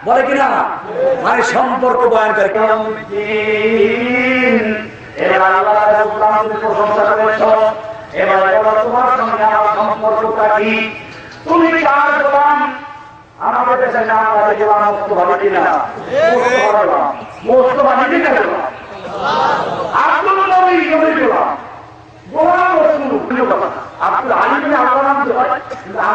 বলে কিনা? মানে সম্পর্ক বয়ান করে।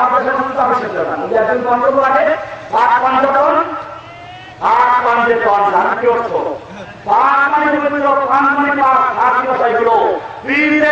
আমাদের যদি একজন গন্তব্য আছে পাঁচ পাঁচ পঞ্চতন জান কি অর্থ পাঁচ মানে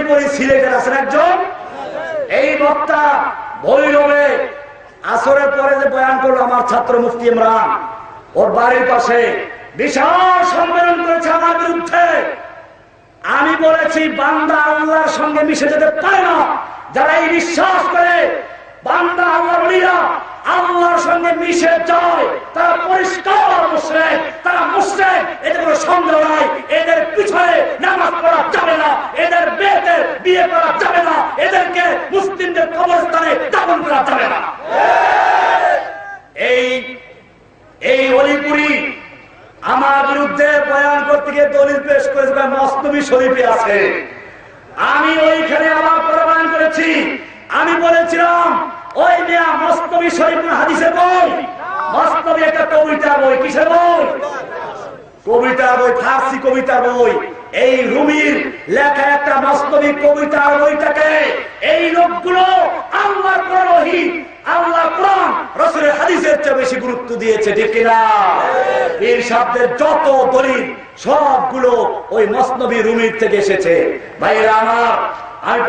অলিপুরি সিলেটের আছেন একজন? এই বক্তা ভৈরবে আসরের পরে যে বয়ান করল, আমার ছাত্র মুফতি ইমরান, ওর বাড়ির পাশে বিশাল সম্মেলন করেছে আমার বিরুদ্ধে। আমি বলেছি, বান্দা আল্লাহর সঙ্গে মিশে যেতে পারে না। যারা এই বিশ্বাস করে, বান্দা আল্লাহর বলিরা আল্লাহর সঙ্গে মিশে যায়। তারা পরিষ্কার তারা মুশরিক এতে কোনো সন্দেহ যাবে না। এদেরকে মুসলিমদের কবরস্থানে দাফন করা যাবে না। এই এই অলিপুরি আমার বিরুদ্ধে বয়ান করতে গিয়ে দলিল পেশ করেছে মস্তবি শরীফে আছে। আমি ওইখানে আবার প্রমাণ করেছি। আমি বলেছিলাম, ওই মেয়া মস্তবি শরীফ না হাদিসের বই। মস্তবি একটা কবিতা বই। কিসের বই? কবিতার বই, ফার্সি কবিতার বই। এই রুমির লেখা একটা বাস্তবিক কবিতা বইটাকে এই লোকগুলো আল্লাহ আল্লাহ হাদিসের চেয়ে বেশি গুরুত্ব দিয়েছে, ঠিক কিনা? শব্দের যত দলিল, সবগুলো ওই মসনবী রুমির থেকে এসেছে। ভাইরা আমার, আমি